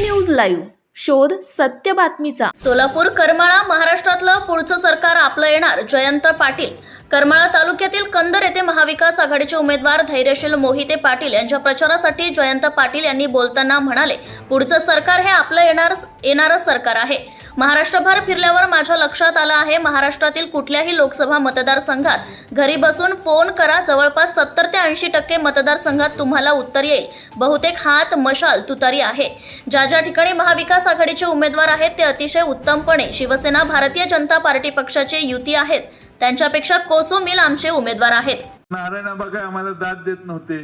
News live. शोध सत्य बातमीचा. सोलापूर करमाळा महाराष्ट्रातलं पुढचं सरकार आपलं येणार जयंत पाटील. करमाळा तालुक्यातील कंदर येथे महाविकास आघाडीचे उमेदवार धैर्यशील मोहिते पाटील यांच्या प्रचारासाठी जयंत पाटील यांनी बोलताना म्हणाले पुढचं सरकार हे आपलं येणार येणारं सरकार आहे. महाराष्ट्रभर फिरल्यावर माझ्या लक्षात आलं आहे महाराष्ट्रातील कुठल्याही लोकसभा मतदारसंघात घरी बसून फोन करा जवळपास सत्तर ते ऐंशी टक्के मतदारसंघात तुम्हाला उत्तर येईल. बहुतेक हात मशाल तुतारी आहे. ज्या ज्या ठिकाणी महाविकास आघाडीचे उमेदवार आहेत ते अतिशय उत्तमपणे शिवसेना भारतीय जनता पार्टी पक्षाचे युती आहेत. त्यांच्यापेक्षा कोसो मिल आमचे उमेदवार आहेत. नारायण बघा आम्हाला दाद देत नव्हते.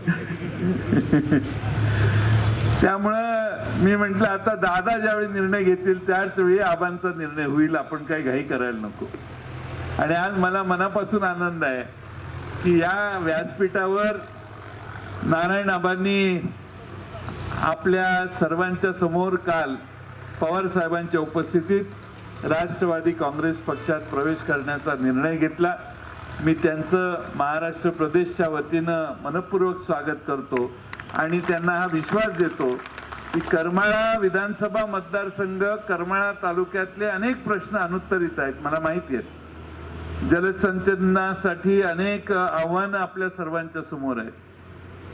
त्यामुळं मी म्हंटल आता दादा ज्यावेळी निर्णय घेतील त्याच वेळी आबांचा निर्णय होईल. आपण काही घाई करायला नको. आणि आज मला मनापासून आनंद आहे की या व्यासपीठावर नारायण आबांनी आपल्या सर्वांच्या समोर काल पवार साहेबांच्या उपस्थितीत राष्ट्रवादी काँग्रेस पक्षात प्रवेश करण्याचा निर्णय घेतला. मी त्यांचं महाराष्ट्र प्रदेशच्या वतीनं मनपूर्वक स्वागत करतो आणि त्यांना हा विश्वास देतो की करमाळा विधानसभा मतदारसंघ करमाळा तालुक्यातले अनेक प्रश्न अनुत्तरित आहेत मला माहिती आहेत जलसंचनासाठी अनेक आव्हानं आपल्या सर्वांच्या समोर आहेत.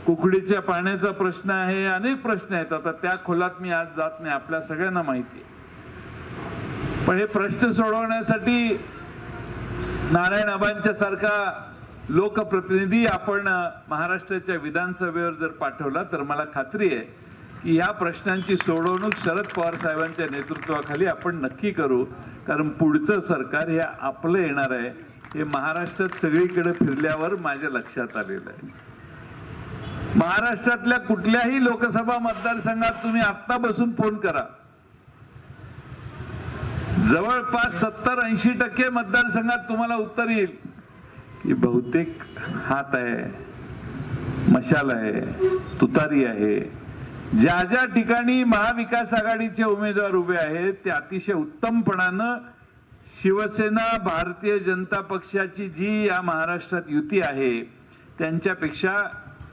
कुकडीच्या पाण्याचा प्रश्न आहे अनेक प्रश्न आहेत. आता त्या खोलात मी आज जात नाही आपल्या सगळ्यांना माहिती आहे. पण हे प्रश्न सोडवण्यासाठी नारायण आबांच्या सारखा लोकप्रतिनिधी आपण महाराष्ट्राच्या विधानसभेवर जर पाठवला तर मला खात्री आहे की या प्रश्नांची सोडवणूक शरद पवार साहेबांच्या नेतृत्वाखाली आपण नक्की करू. कारण पुढचं सरकार हे आपलं येणार आहे. हे महाराष्ट्रात सगळीकडे फिरल्यावर माझ्या लक्षात आलेलं आहे. महाराष्ट्रातल्या कुठल्याही लोकसभा मतदारसंघात तुम्ही आत्ता बसून फोन करा. जवळपास सत्तर ऐंशी टक्के मतदारसंघात तुम्हाला उत्तर येईल. की बहुतेक हात आहे मशाल आहे तुतारी आहे. ज्या ज्या ठिकाणी महाविकास आघाडीचे उमेदवार उभे आहेत ते अतिशय उत्तमपणानं शिवसेना भारतीय जनता पक्षाची जी या महाराष्ट्रात युती आहे त्यांच्यापेक्षा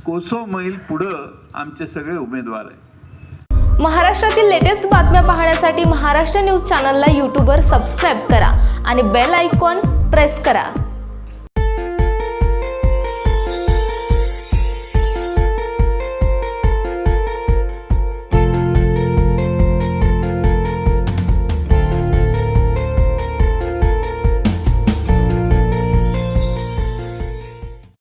कोसो मैल पुढं आमचे सगळे उमेदवार आहेत. महाराष्ट्रातील लेटेस्ट बातम्या पाहण्यासाठी महाराष्ट्र न्यूज चॅनलला यूट्यूबवर सबस्क्राईब करा आणि बेल आयकॉन प्रेस करा.